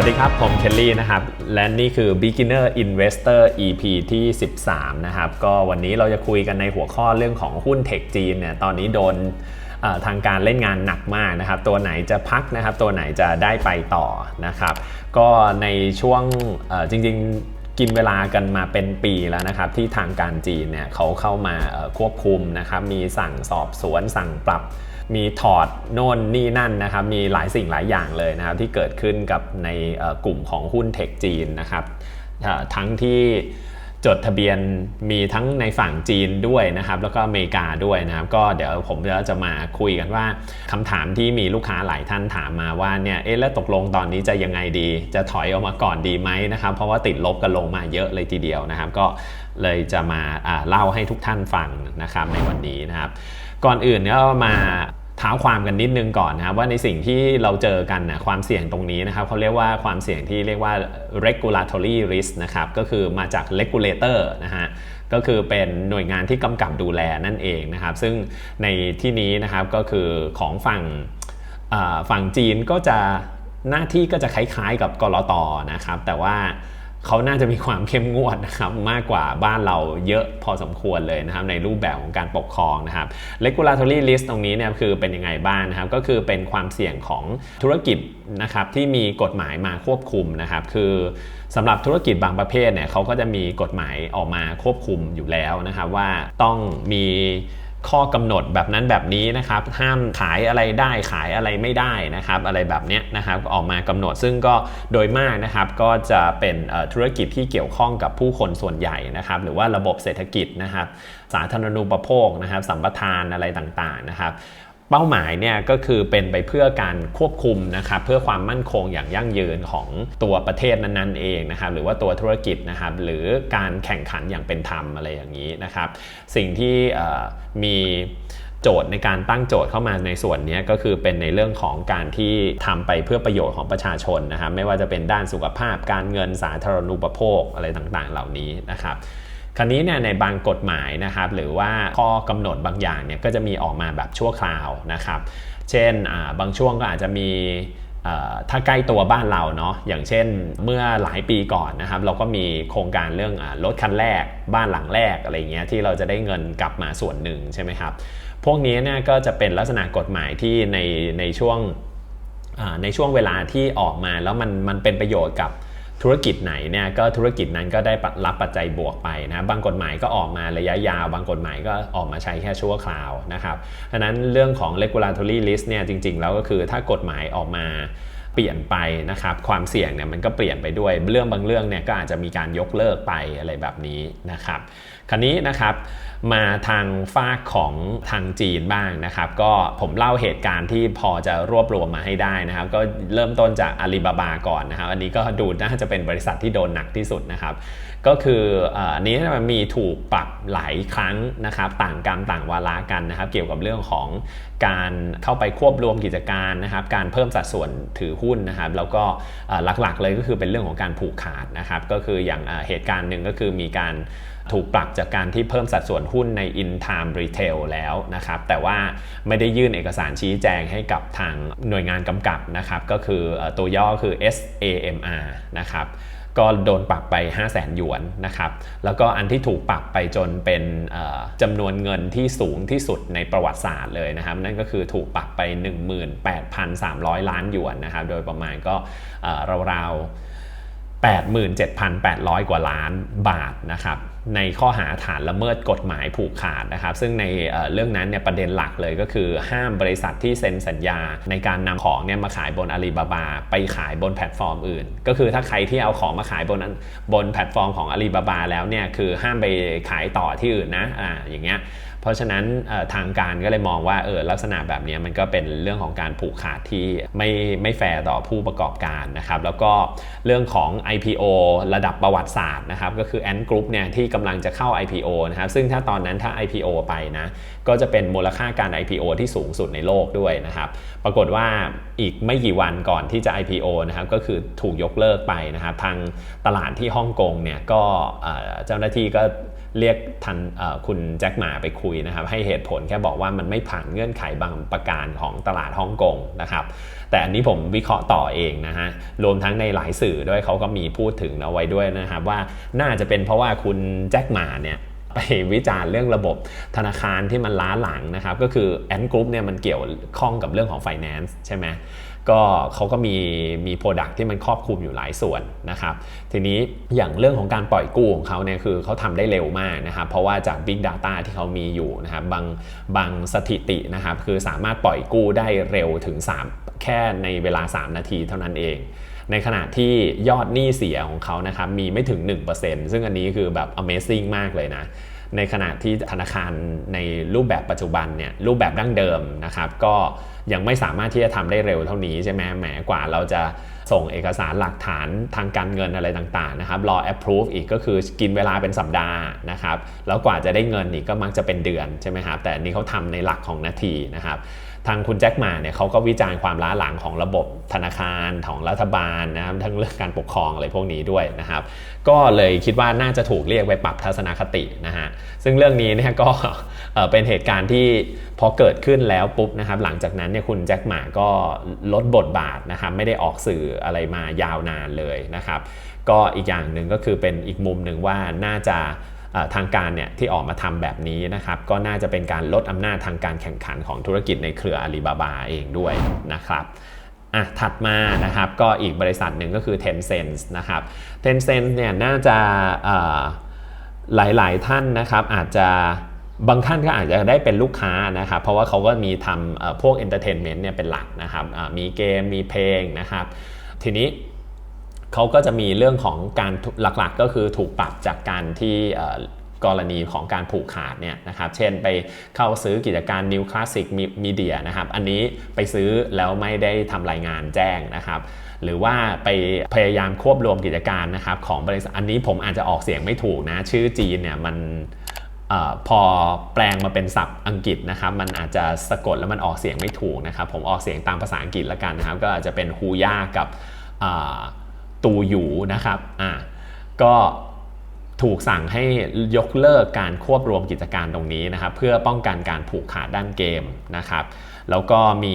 วัสดีครับ ผมเคลลี่นะครับ และนี่คือ Beginner Investor EP ที่ 13 นะครับ ก็วันนี้เราจะคุยกันในหัวข้อเรื่องของหุ้นเทคจีนเนี่ย ตอนนี้โดนทางการเล่นงานหนักมากนะครับ ตัวไหนจะพักนะครับ ตัวไหนจะได้ไปต่อนะครับ ก็ในช่วงจริงๆ กินเวลากันมาเป็นปีแล้วนะครับ ที่ทางการจีนเนี่ยเขาเข้ามาควบคุมนะครับ มีสั่งสอบสวนสั่งปรับ มีถอดโน่นนี่นั่นนะครับ มีหลายสิ่งหลายอย่างเลยนะครับที่เกิดขึ้นกับในกลุ่มของหุ้นเทคจีนนะครับ ทั้งที่จดทะเบียนมีทั้งในฝั่งจีนด้วยนะครับ แล้วก็อเมริกาด้วยนะครับ ก็เดี๋ยวผมจะมาคุยกันว่าคำถามที่มีลูกค้าหลายท่านถามมาว่าเนี่ยเอ๊ะแล้วตกลงตอนนี้จะยังไงดี จะถอยออกมาก่อนดีไหมนะครับ เพราะว่าติดลบกันลงมาเยอะเลยทีเดียวนะครับ ก็เลยจะมาเล่าให้ทุกท่านฟังนะครับในวันนี้นะครับ ก่อนอื่นก็มา ท้าความกันนิดนึงก่อนนะครับว่าในสิ่งที่เราเจอกันนะความเสี่ยงตรงนี้นะครับเขาเรียกว่าความเสี่ยงที่เรียกว่า regulatory risk นะครับก็คือมาจาก regulator นะฮะก็คือเป็นหน่วยงานที่กำกับดูแลนั่นเองนะครับ ซึ่งในที่นี้นะครับก็คือของฝั่งฝั่งจีนก็จะหน้าที่ก็จะคล้ายๆกับกรอตนะครับแต่ว่า เขาน่าจะมีความเข้มงวดนะครับมากกว่าบ้านเราเยอะพอสมควรเลยนะครับในรูปแบบของการปกครองนะครับ regulatory list ตรงนี้เนี่ยคือเป็นยังไงบ้างนะครับ ก็คือเป็นความเสี่ยงของธุรกิจนะครับที่มีกฎหมายมาควบคุมนะครับ คือสำหรับธุรกิจบางประเภทเนี่ยเขาก็จะมีกฎหมายออกมาควบคุมอยู่แล้วนะครับ ว่าต้องมี ข้อกำหนดแบบนั้นแบบนี้นะครับ ห้ามขายอะไรได้ขายอะไรไม่ได้นะครับ อะไรแบบเนี้ยนะครับออกมากำหนดซึ่งก็โดยมากนะครับก็จะเป็นธุรกิจที่เกี่ยวข้องกับผู้คนส่วนใหญ่นะครับ หรือว่าระบบเศรษฐกิจนะครับ สาธารณูปโภคนะครับ สัมปทานอะไรต่างๆนะครับ เป้าหมายเนี่ยก็คือเป็นไปเพื่อการควบคุมนะครับเพื่อความมั่นคงอย่างยั่งยืนของตัวประเทศนั้นๆเองนะครับหรือว่าตัวธุรกิจนะครับหรือการแข่งขันอย่างเป็นธรรมอะไรอย่างนี้นะครับสิ่งที่มีโจทย์ในการตั้งโจทย์เข้ามาในส่วนนี้ก็คือเป็นในเรื่องของการที่ทำไปเพื่อประโยชน์ของประชาชนนะครับไม่ว่าจะเป็นด้านสุขภาพการเงินสาธารณูปโภคอะไรต่างๆ เหล่านี้นะครับ คราวนี้เนี่ยในบางกฎหมายนะครับหรือว่าข้อกำหนดบางอย่างเนี่ยก็จะมีออกมาแบบชั่วคราวนะครับ เช่นบางช่วงก็อาจจะมีถ้าใกล้ตัวบ้านเราเนาะอย่างเช่นเมื่อหลายปีก่อนนะครับ เราก็มีโครงการเรื่องรถคันแรก บ้านหลังแรกอะไรเงี้ยที่เราจะได้เงินกลับมาส่วนหนึ่งใช่ไหมครับ พวกนี้เนี่ยก็จะเป็นลักษณะกฎหมายที่ในในช่วงในช่วงเวลาที่ออกมาแล้วมันมันเป็นประโยชน์กับ ธุรกิจไหนเนี่ยก็ธุรกิจนั้นก็ได้รับปัจจัยบวกไปนะบางกฎหมายก็ออกมาระยะยาว บางกฎหมายก็ออกมาใช้แค่ชั่วคราวนะครับดังนั้นเรื่องของ regulatory list เนี่ยจริง ๆ แล้วก็คือถ้ากฎหมายออกมาเปลี่ยนไปนะครับความเสี่ยงเนี่ยมันก็เปลี่ยนไปด้วยเรื่องบางเรื่องเนี่ยก็อาจจะมีการยกเลิกไปอะไรแบบนี้นะครับ คราวนี้นะครับมาทางฝากของทางจีนบ้างนะครับก็ผมเล่าเหตุการณ์ที่พอจะรวบรวมมาให้ได้นะครับ ก็เริ่มต้นจากอาลีบาบาก่อนนะครับ อันนี้ก็ดูน่าจะเป็นบริษัทที่โดนหนักที่สุดนะครับ ก็คืออันนี้มันมีถูกปรับหลายครั้งนะครับ ต่างกรรมต่างวาระกันนะครับ เกี่ยวกับเรื่องของการเข้าไปควบรวมกิจการนะครับ การเพิ่มสัดส่วนถือหุ้นนะครับ แล้วก็หลักๆเลยก็คือเป็นเรื่องของการผูกขาดนะครับ ก็คืออย่างเหตุการณ์หนึ่งก็คือมีการ ถูกปรับจากการที่เพิ่มสัดส่วนหุ้นใน in time retail แล้วนะครับ แต่ว่าไม่ได้ยื่นเอกสารชี้แจงให้กับทางหน่วยงานกำกับนะครับ ก็คือตัวย่อคือ SAMR นะครับก็โดนปรับไป 5 0 0แสนหยวนนะครับ แล้วก็อันที่ถูกปรับไปจนเป็นจำนวนเงินที่สูงที่สุดในประวัติศาสตร์เลยนะครับ นั่นก็คือถูกปรับไป 18,300 ล้านหยวนนะครับ โดยประมาณก็เอ่อราวๆ 87,800 กว่าล้านบาทนะครับ ในข้อหาฐานละเมิดกฎหมายผูกขาดนะครับ ซึ่งในเรื่องนั้นเนี่ยประเด็นหลักเลยก็คือห้ามบริษัทที่เซ็นสัญญา ในการนำของเนี่ยมาขายบนอาลีบาบาไปขายบนแพลตฟอร์มอื่น ก็คือถ้าใครที่เอาของมาขายบนบนแพลตฟอร์มของอาลีบาบาแล้วเนี่ยคือห้ามไปขายต่อที่อื่นนะอ่าอย่างเงี้ย เพราะฉะนั้นทางการก็เลยมองว่าเออลักษณะแบบนี้มันก็เป็นเรื่องของการผูกขาดที่ไม่ไม่แฟร์ต่อผู้ประกอบการนะครับแล้วก็เรื่องของ IPO ระดับประวัติศาสตร์นะครับก็คือ Ant Group เนี่ยที่กำลังจะเข้า IPO นะครับซึ่งถ้าตอนนั้นถ้า IPO ไปนะก็จะเป็นมูลค่าการ IPO ที่สูงสุดในโลกด้วยนะครับปรากฏว่าอีกไม่กี่วันก่อนที่จะ IPO นะครับก็คือถูกยกเลิกไปนะครับทางตลาดที่ฮ่องกงเนี่ยก็เจ้าหน้าที่ก็ เรียกทันคุณแจ็คหมาไปคุยนะครับ ให้เหตุผลแค่บอกว่ามันไม่ผ่านเงื่อนไขบางประการของตลาดฮ่องกงนะครับ แต่อันนี้ผมวิเคราะห์ต่อเองนะฮะรวมทั้งในหลายสื่อด้วยเขาก็มีพูดถึงเอาไว้ด้วยนะครับว่าน่าจะเป็นเพราะว่าคุณแจ็คหมาเนี่ยไปวิจารณ์เรื่องระบบธนาคารที่มันล้าหลังนะครับ ก็คือแอนกรุ๊ปเนี่ยมันเกี่ยวข้องกับเรื่องของ Finance ใช่ไหม ก็เขาก็มีมีโปรดักที่มันครอบคลุมอยู่หลายส่วนนะครับ ทีนี้อย่างเรื่องของการปล่อยกู้ของเขาเนี่ยคือเขาทำได้เร็วมากนะครับ เพราะว่าจาก Big Data ที่เขามีอยู่นะครับบางบางสถิตินะครับคือสามารถปล่อยกู้ได้เร็วถึง 3 แค่ในเวลา 3 นาทีเท่านั้นเองในขณะที่ยอดหนี้เสียของเขานะครับมีไม่ถึง 1%ซึ่งอันนี้คือแบบ Amazing มากเลยนะ ในขณะที่ธนาคารในรูปแบบปัจจุบันเนี่ยรูปแบบดั้งเดิมนะครับก็ยังไม่สามารถที่จะทำได้เร็วเท่านี้ใช่ไหมแหมกว่าเราจะส่งเอกสารหลักฐานทางการเงินอะไรต่างๆนะครับรอ approve อีกก็คือกินเวลาเป็นสัปดาห์นะครับแล้วกว่าจะได้เงินอีกก็มักจะเป็นเดือนใช่ไหมครับแต่อันนี้เขาทำในหลักของนาทีนะครับ ทางคุณแจ็คมาเนี่ยเขาก็วิจารณ์ความล้าหลังของระบบธนาคารของรัฐบาลนะครับทั้งเรื่องการปกครองอะไรพวกนี้ด้วยนะครับ ก็เลยคิดว่าน่าจะถูกเรียกไปปรับทัศนคตินะฮะซึ่งเรื่องนี้เนี่ยก็เป็นเหตุการณ์ที่พอเกิดขึ้นแล้วปุ๊บนะครับ หลังจากนั้นเนี่ยคุณแจ็คหมาก็ลดบทบาทนะครับไม่ได้ออกสื่ออะไรมายาวนานเลยนะครับ ก็อีกอย่างหนึ่งก็คือเป็นอีกมุมหนึ่งว่าน่าจะ ทางการเนี่ยที่ออกมาทำแบบนี้นะครับก็น่าจะเป็นการลดอำนาจทางการแข่งขันของธุรกิจในเครืออาลีบาบาเองด้วยนะครับอะถัดมานะครับก็อีกบริษัทหนึ่งก็คือ Tencent นะครับ Tencent เนี่ยน่าจะหลายๆท่านนะครับอาจจะบางท่านก็อาจจะได้เป็นลูกค้านะครับ เพราะว่าเขาก็มีทำพวกเอนเตอร์เทนเมนต์เนี่ยเป็นหลักนะครับมีเกมมีเพลงนะครับ ทีนี้ เขาก็จะมีเรื่องของการหลักๆ ก็คือถูกปรับจากการที่กรณีของการผูกขาดเนี่ยนะครับ เช่นไปเข้าซื้อกิจการ New Classic Media นะครับ อันนี้ไปซื้อแล้วไม่ได้ทำรายงานแจ้งนะครับ หรือว่าไปพยายามควบรวมกิจการนะครับของบริษัท อันนี้ผมอาจจะออกเสียงไม่ถูกนะ ชื่อจีนเนี่ยมันอพอแปลงมาเป็นศัพท์อังกฤษนะครับ มันอาจจะสะกดแล้วมันออกเสียงไม่ถูกนะครับ ผมออกเสียงตามภาษาอังกฤษแล้วกันนะครับ ก็อาจจะเป็นฮูย่ากับ ตูหยูนะครับอ่าก็ถูกสั่งให้ยกเลิกการควบรวมกิจการตรงนี้นะครับ เพื่อป้องกันการผูกขาดด้านเกมนะครับ แล้วก็มี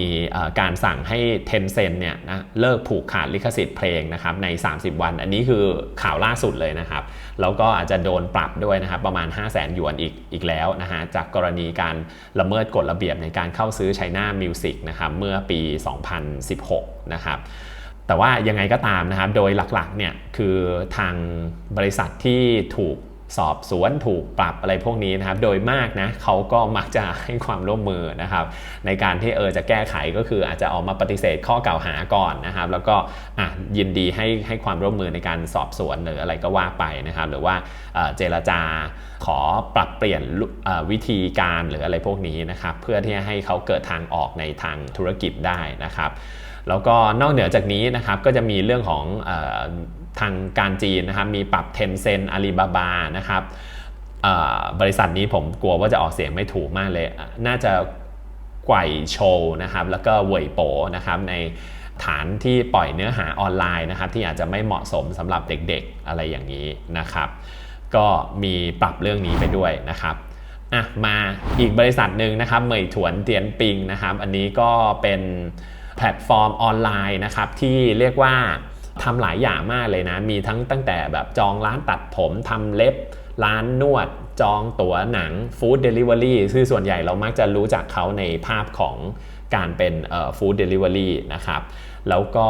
การสั่งให้ Tencent เนี่ยนะเลิกผูกขาดลิขสิทธิ์เพลงนะครับใน 30 วัน อันนี้คือข่าวล่าสุดเลยนะครับ แล้วก็อาจจะโดนปรับด้วยนะครับประมาณ 5 0 0แสนหยวนอีกอีกแล้วนะฮะจากกรณีการละเมิดกฎระเบียบในการเข้าซื้อ China Music นะครับเมื่อปี 2016 นะครับ แต่ว่ายังไงก็ตามนะครับ โดยหลักๆเนี่ยคือทางบริษัทที่ถูกสอบสวนถูกปรับอะไรพวกนี้นะครับ โดยมากนะเขาก็มักจะให้ความร่วมมือนะครับ ในการที่เออจะแก้ไขก็คืออาจจะออกมาปฏิเสธข้อกล่าวหาก่อนนะครับ แล้วก็ยินดีให้ให้ความร่วมมือในการสอบสวนหรืออะไรก็ว่าไปนะครับ หรือว่าเจรจาขอปรับเปลี่ยนวิธีการหรืออะไรพวกนี้นะครับ เพื่อที่จะให้เขาเกิดทางออกในทางธุรกิจได้นะครับ แล้วก็นอกเหนือจากนี้นะครับก็จะมีเรื่องของอทางการจีนนะครับมีปรับ Tencent Alibaba นะครับบริษัทนี้ผมกลัวว่าจะออกเสียงไม่ถูกมากเลย น่าจะไกวโชว์นะครับแล้วก็เวยโปนะครับในฐานที่ปล่อยเนื้อหาออนไลน์นะครับที่อาจจะไม่เหมาะสมสำหรับเด็กๆอะไรอย่างนี้นะครับ ก็มีปรับเรื่องนี้ไปด้วยนะครับอะมาอีกบริษัทหนึ่งนะครับเหมยถวนเตียนปิงนะครับ อันนี้ก็เป็น แพลตฟอร์มออนไลน์นะครับที่เรียกว่าทำหลายอย่างมากเลยนะ มีทั้งตั้งแต่แบบจองร้านตัดผมทำเล็บ ร้านนวด จองตั๋วหนังฟู้ดเดลิเวอรี่คือส่วนใหญ่เรามักจะรู้จักเขาในภาพของการเป็นฟู้ดเดลิเวอรี่นะครับ แล้วก็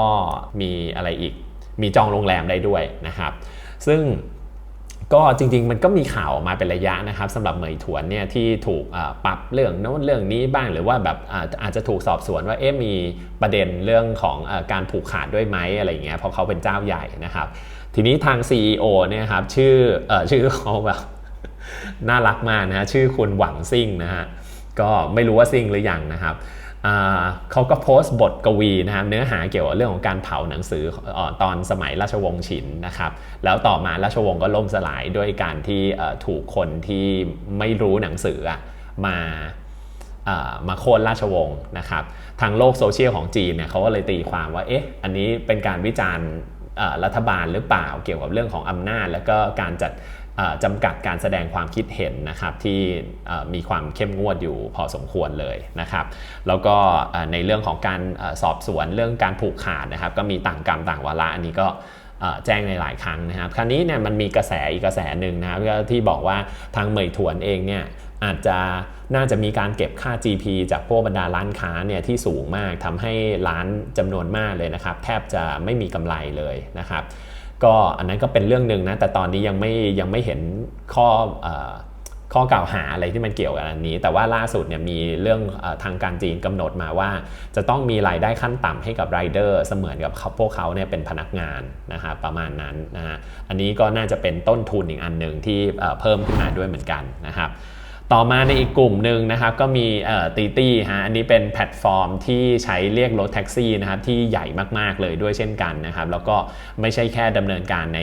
มีอะไรอีก มีจองโรงแรมได้ด้วยนะครับ ซึ่ง ก็จริงๆ มันก็มีข่าวออกมาเป็นระยะนะครับสำหรับเหมยถวนเนี่ยที่ถูกปรับเรื่องโน้นเรื่องนี้บ้างหรือว่าแบบอาจจะถูกสอบสวนว่าเอ๊ะมีประเด็นเรื่องของการผูกขาดด้วยไหมอะไรเงี้ยเพราะเขาเป็นเจ้าใหญ่นะครับ ทีนี้ทาง CEO เนี่ยครับชื่ออชื่อเขาแบบน่ารักมากนะฮะชื่อคุณหวังซิ่งนะฮะก็ไม่รู้ว่าซิ่งหรือยังนะครับ เขาก็โพสต์บทกวีนะครับเนื้อหาเกี่ยวกับเรื่องของการเผาหนังสืออตอนสมัยราชวงศ์ฉินนะครับแล้วต่อมาราชวงศ์ก็ล่มสลายด้วยการที่ถูกคนที่ไม่รู้หนังสือมามาโค่นราชวงศ์นะครับทางโลกโซเชียลของจีนเนี่ยเขาก็เลยตีความว่าเอ๊ะอันนี้เป็นการวิจารณ์รัฐบาลหรือเปล่าเกี่ยวกับเรื่องของอำนาจ แล้วก็การจัด จำกัดการแสดงความคิดเห็นนะครับที่มีความเข้มงวดอยู่พอสมควรเลยนะครับ แล้วก็ในเรื่องของการสอบสวนเรื่องการผูกขาดนะครับ ก็มีต่างกรรมต่างวาระอันนี้ก็แจ้งในหลายครั้งนะครับ คราวนี้เนี่ยมันมีกระแสอีกกระแสหนึ่งนะครับที่บอกว่าทางเหมยถวนเองเนี่ยอาจจะน่าจะมีการเก็บค่า GP จากพวกบรรดาร้านค้าเนี่ยที่สูงมากทำให้ร้านจำนวนมากเลยนะครับ แทบจะไม่มีกำไรเลยนะครับ ก็อันนั้นก็เป็นเรื่องหนึ่งนะแต่ตอนนี้ยังไม่ยังไม่เห็นข้อข้อกล่าวหาอะไรที่มันเกี่ยวกับอันนี้ แต่ว่าล่าสุดเนี่ยมีเรื่องอทางการจีนกำหนดมาว่า จะต้องมีรายได้ขั้นต่ำให้กับไรเดอร์เสมือนกับพวกเขาเนี่ยเป็นพนักงานนะครับประมาณนั้นนะฮะอันนี้ก็น่าจะเป็นต้นทุนอีกอันหนึ่งที่เพิ่มขึ้นมาด้วยเหมือนกันนะครับ ต่อมาในอีกกลุ่มหนึ่งนะครับก็มีตีตี้ฮะอันนี้เป็นแพลตฟอร์มที่ใช้เรียกรถแท็กซี่นะครับที่ใหญ่มากๆเลยด้วยเช่นกันนะครับแล้วก็ไม่ใช่แค่ดำเนินการใน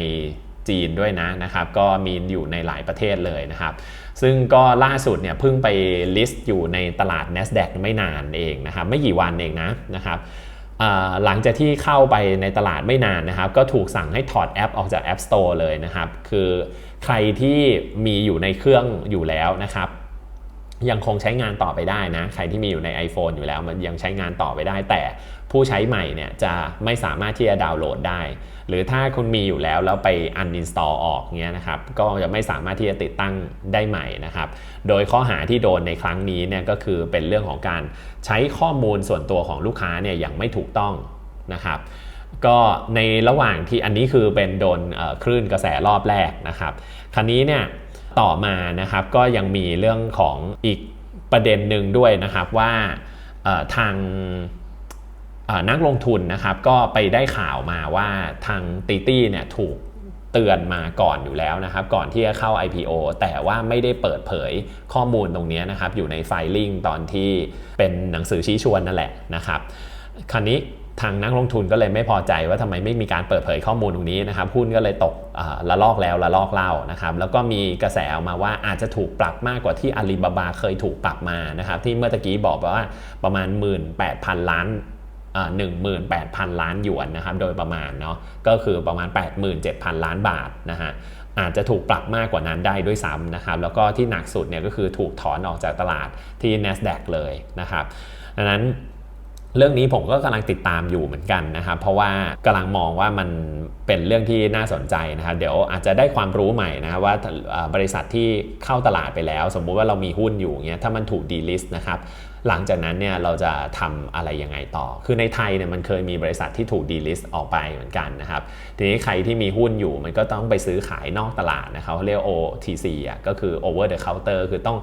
จีนด้วยนะนะครับก็มีอยู่ในหลายประเทศเลยนะครับ ซึ่งก็ล่าสุดเนี่ยเพิ่งไปลิสต์อยู่ในตลาด NASDAQ ไม่นานเองนะครับไม่กี่วันเองนะนะครับหลังจากที่เข้าไปในตลาดไม่นานนะครับ ก็ถูกสั่งให้ถอดแอปออกจาก App Store เลยนะครับ คือใครที่มีอยู่ในเครื่องอยู่แล้วนะครับ ยังคงใช้งานต่อไปได้นะ ใครที่มีอยู่ใน iPhone อยู่แล้วมันยังใช้งานต่อไปได้ แต่ผู้ใช้ใหม่เนี่ยจะไม่สามารถที่จะดาวน์โหลดได้ หรือถ้าคุณมีอยู่แล้วแล้วไป uninstall ออกเงี้ยนะครับก็จะไม่สามารถที่จะติดตั้งได้ใหม่นะครับโดยข้อหาที่โดนในครั้งนี้เนี่ยก็คือเป็นเรื่องของการใช้ข้อมูลส่วนตัวของลูกค้าเนี่ยอย่างไม่ถูกต้องนะครับก็ในระหว่างที่อันนี้คือเป็นโดนคลื่นกระแสรอบแรกนะครับคราวนี้เนี่ย ต่อมานะครับก็ยังมีเรื่องของอีกประเด็นหนึ่งด้วยนะครับว่าทางนักลงทุนนะครับก็ไปได้ข่าวมาว่าทางตีตี้เนี่ยถูกเตือนมาก่อนอยู่แล้วนะครับ ก่อนที่จะเข้า IPO แต่ว่าไม่ได้เปิดเผยข้อมูลตรงนี้นะครับ อยู่ในไฟลิ่งตอนที่เป็นหนังสือชี้ชวนนั่นแหละนะครับ คราวนี้ ทางนักลงทุนก็เลยไม่พอใจว่าทำไมไม่มีการเปิดเผยข้อมูลตรงนี้นะครับหุ้นก็เลยตกละลอกแล้วละลอกเล่านะครับแล้วก็มีกระแสออกมาว่าอาจจะถูกปรับมากกว่าที่อาลีบาบาเคยถูกปรับมานะครับที่เมื่อกี้บอกว่าประมาณ 18,000 ล้านหนึ่งหมื่นแปดพันล้านหยวนนะครับโดยประมาณเนาะก็คือประมาณ 87,000 ล้านบาทนะฮะอาจจะถูกปรับมากกว่านั้นได้ด้วยซ้ำนะครับแล้วก็ที่หนักสุดเนี่ยก็คือถูกถอนออกจากตลาดที่ NASDAQ เลยนะครับดังนั้น เรื่องนี้ผมก็กำลังติดตามอยู่เหมือนกันนะครับเพราะว่ากำลังมองว่ามันเป็นเรื่องที่น่าสนใจนะครับเดี๋ยวอาจจะได้ความรู้ใหม่นะครับว่าบริษัทที่เข้าตลาดไปแล้ว สมมุติว่าเรามีหุ้นอยู่เงี้ยถ้ามันถูกดีลิสต์นะครับหลังจากนั้นเนี่ยเราจะทำอะไรยังไงต่อ คือในไทยเนี่ยมันเคยมีบริษัทที่ถูกดีลิสต์ออกไปเหมือนกันนะครับ ทีนี้ใครที่มีหุ้นอยู่มันก็ต้องไปซื้อขายนอกตลาดนะครับเขาเรียก OTC อะก็คือ over the counter คือต้อง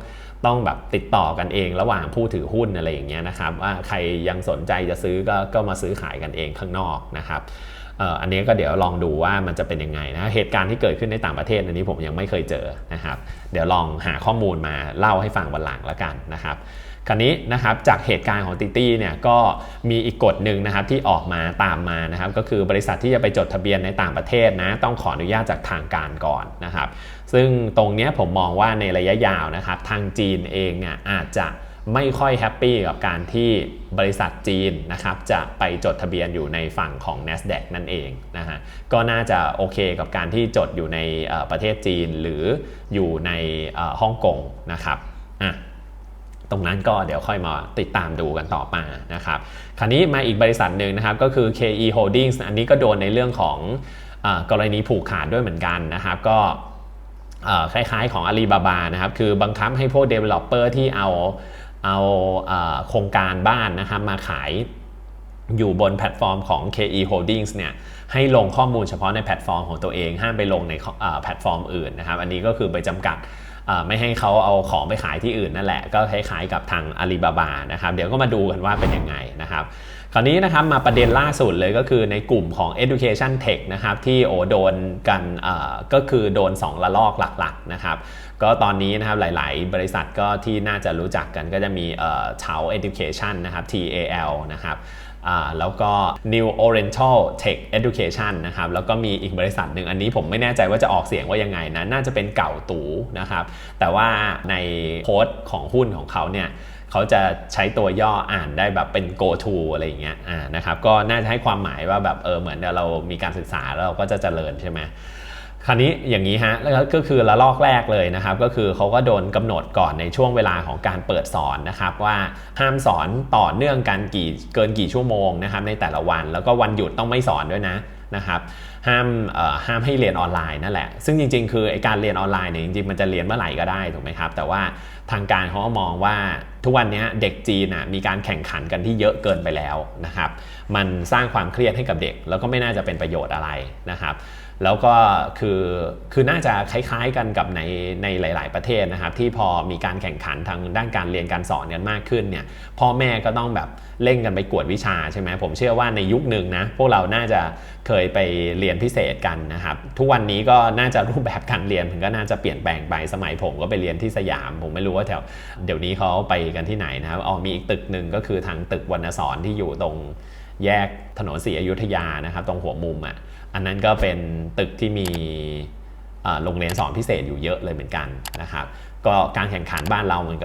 ต้องแบบติดต่อกันเองระหว่างผู้ถือหุ้นอะไรอย่างเงี้ยนะครับว่าใครยังสนใจจะซื้อก็ก็มาซื้อขายกันเองข้างนอกนะครับอันนี้ก็เดี๋ยวลองดูว่ามันจะเป็นยังไงนะเหตุการณ์ที่เกิดขึ้นในต่างประเทศอันนี้ผมยังไม่เคยเจอนะครับ เดี๋ยวลองหาข้อมูลมาเล่าให้ฟังวันหลังแล้วกันนะครับ คราวนี้นะครับจากเหตุการณ์ของติตี้เนี่ยก็มีอีกกฎหนึ่งนะครับที่ออกมาตามมานะครับก็คือบริษัทที่จะไปจดทะเบียนในต่างประเทศนะต้องขออนุญาตจากทางการก่อนนะครับซึ่งตรงนี้ผมมองว่าในระยะยาวนะครับทางจีนเองเนี่ยอาจจะไม่ค่อยแฮปปี้กับการที่บริษัทจีนนะครับจะไปจดทะเบียนอยู่ในฝั่งของ NASDAQ นั่นเองนะฮะก็น่าจะโอเคกับการที่จดอยู่ในประเทศจีนหรืออยู่ในฮ่องกงนะครับอะ ตรงนั้นก็เดี๋ยวค่อยมาติดตามดูกันต่อมานะครับ คราวนี้มาอีกบริษัทหนึ่งนะครับก็คือ KE Holdings อันนี้ก็โดนในเรื่องของอกรณีผูกขาดด้วยเหมือนกันนะครับก็คล้ายๆของ Alibaba นะครับคือบังคับให้พวก Developer ที่เอาเอาโครงการบ้านนะครับมาขายอยู่บนแพลตฟอร์มของ KE Holdings เนี่ยให้ลงข้อมูลเฉพาะในแพลตฟอร์มของตัวเอง ห้ามไปลงในแพลตฟอร์มอื่นนะครับ อันนี้ก็คือไปจำกัด ไม่ให้เขาเอาของไปขายที่อื่นนั่นแหละ ก็คล้ายๆกับทางอาลีบาบานะครับ เดี๋ยวก็มาดูกันว่าเป็นยังไงนะครับ ราวนี้นะครับมาประเด็นล่าสุดเลยก็คือในกลุ่มของ education tech นะครับที่โอโดนกันก็คือโดน 2 ระลอกหลักๆนะครับก็ตอนนี้นะครับหลาย ๆ บริษัทก็ที่น่าจะรู้จักกันก็จะมีเฉา education นะครับ TAL นะครับแล้วก็ New Oriental Tech Education นะครับแล้วก็มีอีกบริษัทหนึ่งอันนี้ผมไม่แน่ใจว่าจะออกเสียงว่ายังไงนะน่าจะเป็นเก่าตูนะครับแต่ว่าในโพสต์ของหุ้นของเขาเนี่ย เขาจะใช้ตัวย่ออ่านได้แบบเป็น go to อะไรอย่างเงี้ยอ่านะครับก็น่าจะให้ความหมายว่าแบบเออเหมือนเรามีการศึกษาแล้วเราก็จะเจริญใช่ไหมคราวนี้อย่างนี้ฮะแล้วก็คือระลอกแรกเลยนะครับ ก็คือเขาก็โดนกำหนดก่อนในช่วงเวลาของการเปิดสอนนะครับ ว่าห้ามสอนต่อเนื่องกันกี่เกินกี่ชั่วโมงนะครับในแต่ละวัน แล้วก็วันหยุดต้องไม่สอนด้วยนะนะครับ ห้ามห้ามให้เรียนออนไลน์นั่นแหละ ซึ่งจริง ๆ คือไอการเรียนออนไลน์เนี่ยจริงๆมันจะเรียนเมื่อไหร่ก็ได้ถูกไหมครับ แต่ว่าทางการเขาก็มองว่าทุกวันนี้เด็กจีนมีการแข่งขันกันที่เยอะเกินไปแล้วนะครับ มันสร้างความเครียดให้กับเด็ก แล้วก็ไม่น่าจะเป็นประโยชน์อะไรนะครับ แล้วก็คือคือน่าจะคล้ายๆกันกับในในหลาย ๆ ประเทศนะครับ ที่พอมีการแข่งขันทางด้านการเรียนการสอนกันมากขึ้นเนี่ยพ่อแม่ก็ต้องแบบเล่งกันไปกวดวิชาใช่ไหมผมเชื่อว่าในยุคหนึ่งนะพวกเราน่าจะเคยไปเรียนพิเศษกันนะครับ ทุกวันนี้ก็น่าจะรูปแบบการเรียนมันก็น่าจะเปลี่ยนแปลงไปสมัยผมก็ไปเรียนที่สยาม ผมไม่รู้ว่าแถวเดี๋ยวนี้เขาไปกันที่ไหนนะครับอ๋อมีอีกตึกหนึ่งก็คือทางตึกวรรณสอนที่อยู่ตรงแยกถนนศรีอยุธยานะครับ ตรงหัวมุมอะ่ะ อันนั้นก็เป็นตึกที่มีโรงเรียนสอนพิเศษอยู่เยอะเลยเหมือนกันนะครับก็การแข่งขันบ้านเรามัน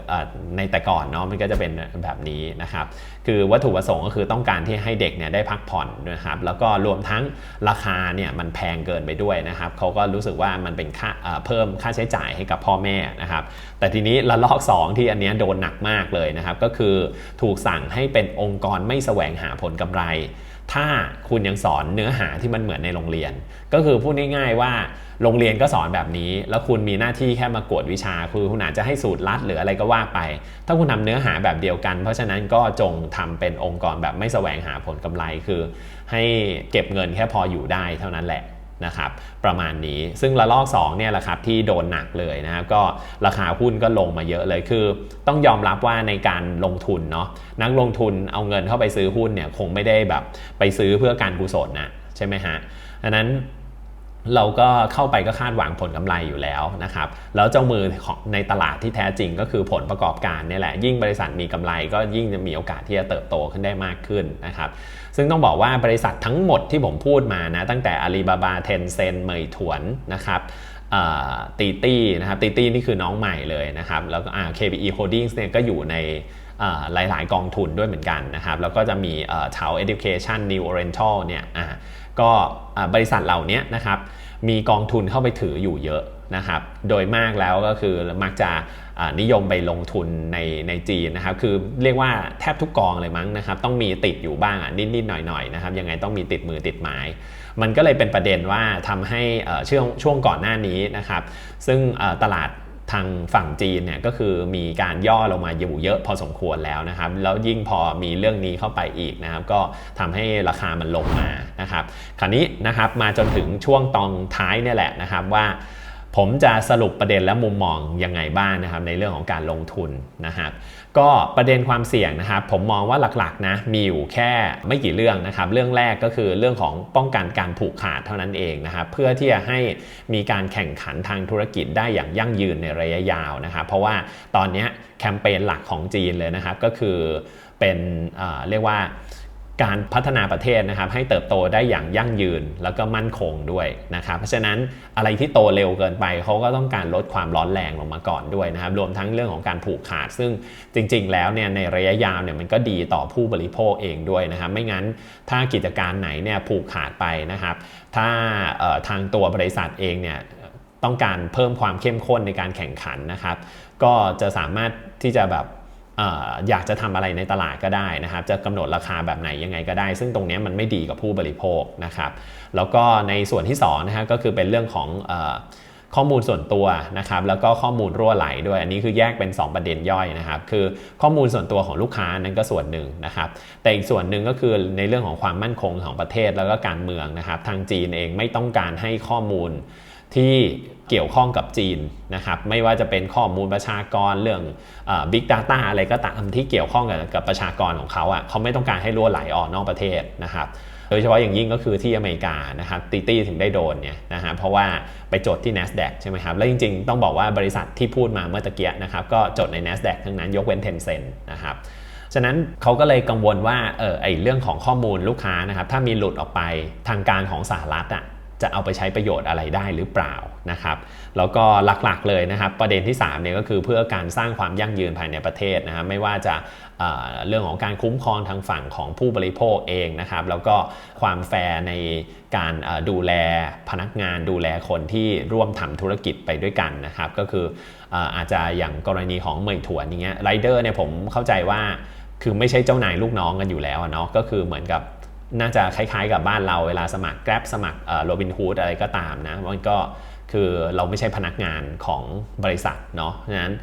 ในแต่ก่อนเนาะมันก็จะเป็นแบบนี้นะครับ คือวัตถุประสงค์ก็คือต้องการที่ให้เด็กเนี่ยได้พักผ่อนนะครับ แล้วก็รวมทั้งราคาเนี่ยมันแพงเกินไปด้วยนะครับเขาก็รู้สึกว่ามันเป็นค่าเพิ่มค่าใช้จ่ายให้กับพ่อแม่นะครับ แต่ทีนี้ระลอก 2 ที่อันนี้โดนหนักมากเลยนะครับ ก็คือถูกสั่งให้เป็นองค์กรไม่แสวงหาผลกำไร ถ้าคุณยังสอนเนื้อหาที่มันเหมือนในโรงเรียน ก็คือพูดง่ายๆว่าโรงเรียนก็สอนแบบนี้ แล้วคุณมีหน้าที่แค่มากวดวิชา คือคุณอาจจะให้สูตรลัดหรืออะไรก็ว่าไป ถ้าคุณทาเนื้อหาแบบเดียวกัน เพราะฉะนั้นก็จงทำเป็นองค์กรแบบไม่แสวงหาผลกำไรคือ ให้เก็บเงินแค่พออยู่ได้เท่านั้นแหละ นะครับประมาณนี้ซึ่งระลอก2เนี่ยแหละครับที่โดนหนักเลยนะครับก็ราคาหุ้นก็ลงมาเยอะเลยคือ ต้องยอมรับว่าในการลงทุนเนาะนักลงทุนเอาเงินเข้าไปซื้อหุ้นเนี่ยคงไม่ได้แบบไปซื้อเพื่อการกุศลนะใช่ไหมฮะดังนั้น เราก็เข้าไปก็คาดหวังผลกำไรอยู่แล้วนะครับ แล้วเจ้ามือของในตลาดที่แท้จริงก็คือผลประกอบการนี่แหละ ยิ่งบริษัทมีกำไรก็ยิ่งจะมีโอกาสที่จะเติบโตขึ้นได้มากขึ้นนะครับ ซึ่งต้องบอกว่าบริษัททั้งหมดที่ผมพูดมานะ ตั้งแต่อาลีบาบาเทนเซนเมยถวนนะครับตีตี้นะครับตีตี้นี่คือน้องใหม่เลยนะครับ แล้วก็ KBE Holdings เนี่ยก็อยู่ในหลายๆ กองทุนด้วยเหมือนกันนะครับ แล้วก็จะมีเทา Education New Oriental เนี่ยก็บริษัทเหล่านี้นะครับ มีกองทุนเข้าไปถืออยู่เยอะนะครับ โดยมากแล้วก็คือมักจะนิยมไปลงทุนในในจีนนะครับ คือเรียกว่าแทบทุกกองเลยมั้งนะครับ ต้องมีติดอยู่บ้างนิดๆหน่อยๆนะครับ ยังไงต้องมีติดมือติดไม้ มันก็เลยเป็นประเด็นว่าทำให้ช่วงช่วงก่อนหน้านี้นะครับ ซึ่งตลาด ทางฝั่งจีนเนี่ยก็คือมีการย่อลงมาอยู่เยอะพอสมควรแล้วนะครับ แล้วยิ่งพอมีเรื่องนี้เข้าไปอีกนะครับ ก็ทำให้ราคามันลงมานะครับ คราวนี้นะครับมาจนถึงช่วงตอนท้ายเนี่ยแหละนะครับว่าผมจะสรุปประเด็นและมุมมองยังไงบ้างนะครับ ในเรื่องของการลงทุนนะครับ ก็ประเด็นความเสี่ยงนะครับผมมองว่าหลักๆนะมีอยู่แค่ไม่กี่เรื่องนะครับเรื่องแรกก็คือเรื่องของป้องกันการผูกขาดเท่านั้นเองนะครับเพื่อที่จะให้มีการแข่งขันทางธุรกิจได้อย่างยั่งยืนในระยะยาวนะครับเพราะว่าตอนนี้แคมเปญหลักของจีนเลยนะครับก็คือเป็นเรียกว่า การพัฒนาประเทศนะครับให้เติบโตได้อย่างยั่งยืนแล้วก็มั่นคงด้วยนะครับเพราะฉะนั้นอะไรที่โตเร็วเกินไปเขาก็ต้องการลดความร้อนแรงลงมาก่อนด้วยนะครับรวมทั้งเรื่องของการผูกขาด ซึ่งจริง ๆ แล้วเนี่ยในระยะยาวเนี่ยมันก็ดีต่อผู้บริโภคเองด้วยนะครับไม่งั้นถ้ากิจการไหนเนี่ยผูกขาดไปนะครับ ถ้าทางตัวบริษัทเองเนี่ยต้องการเพิ่มความเข้มข้นในการแข่งขันนะครับ ก็จะสามารถที่จะแบบ อยากจะทำอะไรในตลาดก็ได้นะครับ จะกำหนดราคาแบบไหนยังไงก็ได้ ซึ่งตรงนี้มันไม่ดีกับผู้บริโภคนะครับ แล้วก็ในส่วนที่2นะฮะก็คือเป็นเรื่องของ ข้อมูลส่วนตัวนะครับแล้วก็ข้อมูลรั่วไหลด้วยอันนี้คือแยกเป็น 2 ประเด็นย่อยนะครับ คือข้อมูลส่วนตัวของลูกค้านั้นก็ส่วนหนึ่งนะครับ แต่อีกส่วนหนึ่งก็คือในเรื่องของความมั่นคงของประเทศแล้วก็การเมืองนะครับ ทางจีนเองไม่ต้องการให้ข้อมูลที่เกี่ยวข้องกับจีนนะครับไม่ว่าจะเป็นข้อมูลประชากรเรื่องบิ๊กดาต้าอะไรก็ตามที่เกี่ยวข้องกับกับประชากรของเขาอะเขาไม่ต้องการให้รั่วไหลออกนอกประเทศนะครับ โดยเฉพาะอย่างยิ่งก็คือที่อเมริกานะครับตีตี้ถึงได้โดนเนี่ยนะฮะเพราะว่าไปจดที่ NASDAQ ใช่ไหมครับ แล้วจริงๆ ต้องบอกว่าบริษัทที่พูดมาเมื่อตะเกียนะครับก็จดใน NASDAQ ทั้งนั้นยกเว้น Tencent นะครับฉะนั้นเขาก็เลยกังวลว่าเออไอเรื่องของข้อมูลลูกค้านะครับถ้ามีหลุดออกไปทางการของสหรัฐอะ จะเอาไปใช้ประโยชน์อะไรได้หรือเปล่านะครับ แล้วก็หลักๆเลยนะครับ ประเด็นที่3เนี่ยก็คือเพื่อการสร้างความยั่งยืนภายในประเทศนะครับไม่ว่าจะเรื่องของการคุ้มครองทางฝั่งของผู้บริโภคเองนะครับ แล้วก็ความแฟร์ในการดูแลพนักงานดูแลคนที่ร่วมทำธุรกิจไปด้วยกันนะครับ ก็คืออาจจะอย่างกรณีของเหมยถวนอย่างเงี้ยไรเดอร์เนี่ยผมเข้าใจว่าคือไม่ใช่เจ้านายลูกน้องกันอยู่แล้วเนาะก็คือเหมือนกับ น่าจะคล้ายๆกับบ้านเราเวลาสมัคร Grab สมัครโรบินฮูดอะไรก็ตามนะมันก็คือเราไม่ใช่พนักงานของบริษัทเนาะฉะนั้น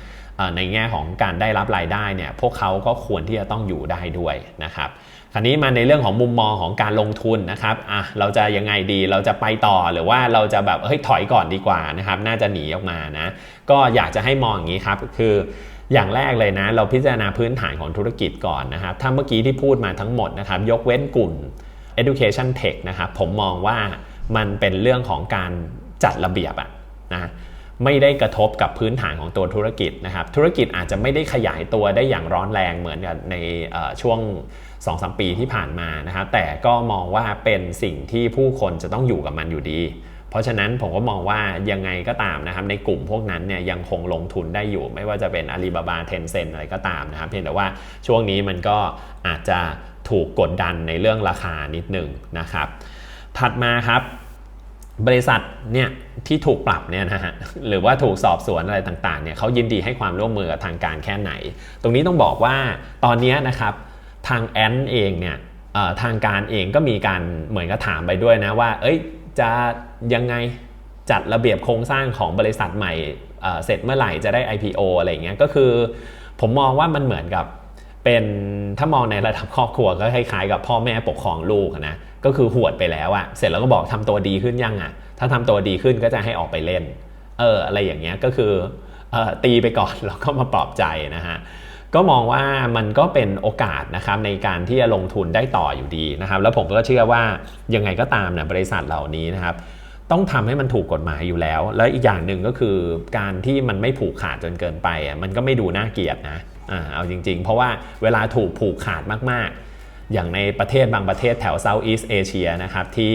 ในแง่ของการได้รับรายได้เนี่ยพวกเขาก็ควรที่จะต้องอยู่ได้ด้วยนะครับคราวนี้มาในเรื่องของมุมมองของการลงทุนนะครับอะเราจะยังไงดีเราจะไปต่อหรือว่าเราจะแบบเฮ้ยถอยก่อนดีกว่านะครับน่าจะหนีออกมานะก็อยากจะให้มองอย่างนี้ครับคือ อย่างแรกเลยนะ เราพิจารณาพื้นฐานของธุรกิจก่อนนะครับ ถ้าเมื่อกี้ที่พูดมาทั้งหมดนะครับ ยกเว้นกลุ่ม education tech นะครับ ผมมองว่ามันเป็นเรื่องของการจัดระเบียบอะนะไม่ได้กระทบกับพื้นฐานของตัวธุรกิจนะครับ ธุรกิจอาจจะไม่ได้ขยายตัวได้อย่างร้อนแรงเหมือนกับในช่วง2-3ปีที่ผ่านมานะครับแต่ก็มองว่าเป็นสิ่งที่ผู้คนจะต้องอยู่กับมันอยู่ดี เพราะฉะนั้นผมก็มองว่ายังไงก็ตามนะครับในกลุ่มพวกนั้นเนี่ยยังคงลงทุนได้อยู่ ไม่ว่าจะเป็นอาลีบาบาเทนเซนอะไรก็ตามนะครับเพียงแต่ว่าช่วงนี้มันก็อาจจะถูกกดดันในเรื่องราคานิดหนึ่งนะครับ ถัดมาครับบริษัทเนี่ยที่ถูกปรับเนี่ยนะฮะหรือว่าถูกสอบสวนอะไรต่างๆเนี่ยเขายินดีให้ความร่วมมือกับทางการแค่ไหน ตรงนี้ต้องบอกว่าตอนนี้นะครับทางแอนเองเนี่ยทางการเองก็มีการเหมือนกับถามไปด้วยนะว่า เอ้ย จะยังไงจัดระเบียบโครงสร้างของบริษัทใหม่เสร็จเมื่อไหร่จะได้ IPO อะไรเงี้ยก็คือ ผมมองว่ามันเหมือนกับเป็นถ้ามองในระดับครอบครัวก็คล้ายๆกับพ่อแม่ปกครองลูกนะก็คือหวดไปแล้วอะเสร็จแล้วก็บอกทำตัวดีขึ้นยังอะถ้าทำตัวดีขึ้นก็จะให้ออกไปเล่นเอออะไรอย่างเงี้ยก็คือออตีไปก่อนแล้วก็มาปลอบใจนะฮะ ก็มองว่ามันก็เป็นโอกาสนะครับในการที่จะลงทุนได้ต่ออยู่ดีนะครับ แล้วผมก็เชื่อว่ายังไงก็ตามเนะบริษัทเหล่านี้นะครับ ต้องทำให้มันถูกกฎหมายอยู่แล้ว แล้วอีกอย่างหนึ่งก็คือการที่มันไม่ผูกขาดจนเกินไปมันก็ไม่ดูน่าเกลียดนะอ่าเอาจริง ๆ เพราะว่าเวลาถูกผูกขาดมากๆ อย่างในประเทศบางประเทศแถวเซาท์อีสเอเชียนะครับที่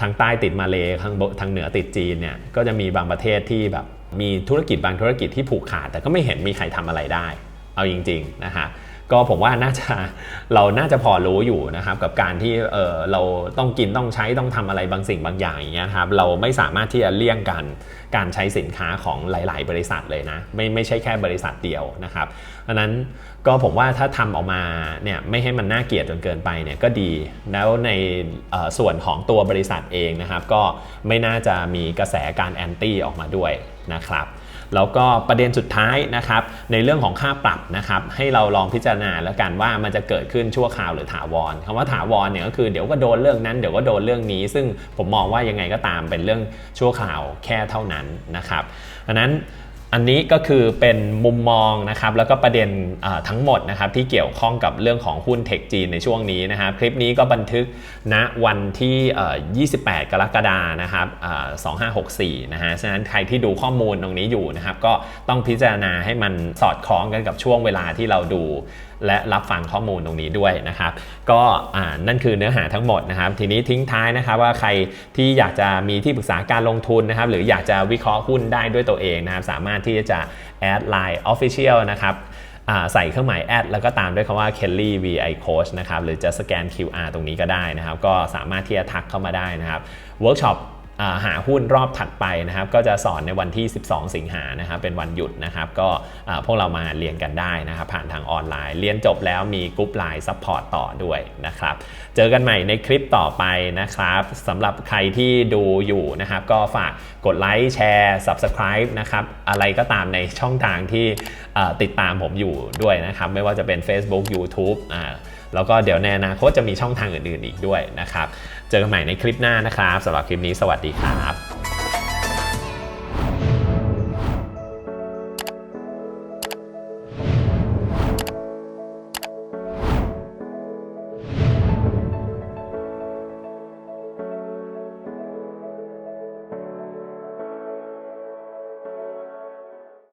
ทางใต้ติดมาเลทางทางเหนือติดจีนเนี่ยก็จะมีบางประเทศที่แบบ มีธุรกิจบางธุรกิจที่ผูกขาด แต่ก็ไม่เห็นมีใครทำอะไรได้ เอาจริงๆนะฮะก็ผมว่าน่าจะเราน่าจะพอรู้อยู่นะครับกับการที่เออเราต้องกินต้องใช้ต้องทำอะไรบางสิ่งบางอย่างอย่างเงี้ยครับเราไม่สามารถที่จะเลี่ยงกันการใช้สินค้าของหลาย ๆ บริษัทเลยนะไม่ไม่ใช่แค่บริษัทเดียวนะครับดังนั้นก็ผมว่าถ้าทำออกมาเนี่ยไม่ให้มันน่าเกลียดจนเกินไปเนี่ยก็ดีแล้วในส่วนของตัวบริษัทเองนะครับ ก็ไม่น่าจะมีกระแสการแอนตี้ออกมาด้วย นะครับแล้วก็ประเด็นสุดท้ายนะครับในเรื่องของค่าปรับนะครับให้เราลองพิจารณาแล้วกันว่ามันจะเกิดขึ้นชั่วคราวหรือถาวรคำว่าถาวรเนี่ยก็คือเดี๋ยวก็โดนเรื่องนั้นเดี๋ยวก็โดนเรื่องนี้ ซึ่งผมมองว่ายังไงก็ตามเป็นเรื่องชั่วคราวแค่เท่านั้นนะครับดังนั้น อันนี้ก็คือเป็นมุมมองนะครับแล้วก็ประเด็นทั้งหมดนะครับที่เกี่ยวข้องกับเรื่องของหุ้นเทคจีนในช่วงนี้นะครับคลิปนี้ก็บันทึกณวันที่ 28 กรกฎานะครับ2564นะฮะฉะนั้นใครที่ดูข้อมูลตรงนี้อยู่นะครับก็ต้องพิจารณาให้มันสอดคล้องกันกับช่วงเวลาที่เราดู และรับฟังข้อมูลตรงนี้ด้วยนะครับ ก็นั่นคือเนื้อหาทั้งหมดนะครับ ทีนี้ทิ้งท้ายนะครับว่าใครที่อยากจะมีที่ปรึกษาการลงทุนนะครับ หรืออยากจะวิเคราะห์หุ้นได้ด้วยตัวเองนะครับ สามารถที่จะแอดไลน์ Official นะครับใส่เครื่องหมายแอดแล้วก็ตามด้วยคำว่า Kelly VI Coach นะครับ หรือจะสแกน QR ตรงนี้ก็ได้นะครับ ก็สามารถที่จะทักเข้ามาได้นะครับเวิร์กช็อป หาหุ้นรอบถัดไปนะครับ ก็จะสอนในวันที่ 12 สิงหานะครับ เป็นวันหยุดนะครับ ก็พวกเรามาเรียนกันได้นะครับ ผ่านทางออนไลน์ เรียนจบแล้วมีกรุ๊ปไลน์ซัพพอร์ตต่อด้วยนะครับ เจอกันใหม่ในคลิปต่อไปนะครับสำหรับใครที่ดูอยู่นะครับ ก็ฝากกดไลค์แชร์ Subscribe นะครับ อะไรก็ตามในช่องทางที่ติดตามผมอยู่ด้วยนะครับ ไม่ว่าจะเป็น Facebook YouTube แล้วก็เดี๋ยวในอนาคตจะมีช่องทางอื่นๆอีกด้วยนะครับ เจอกันใหม่ในคลิปหน้านะครับสำหรับคลิปนี้สวัสดีครับ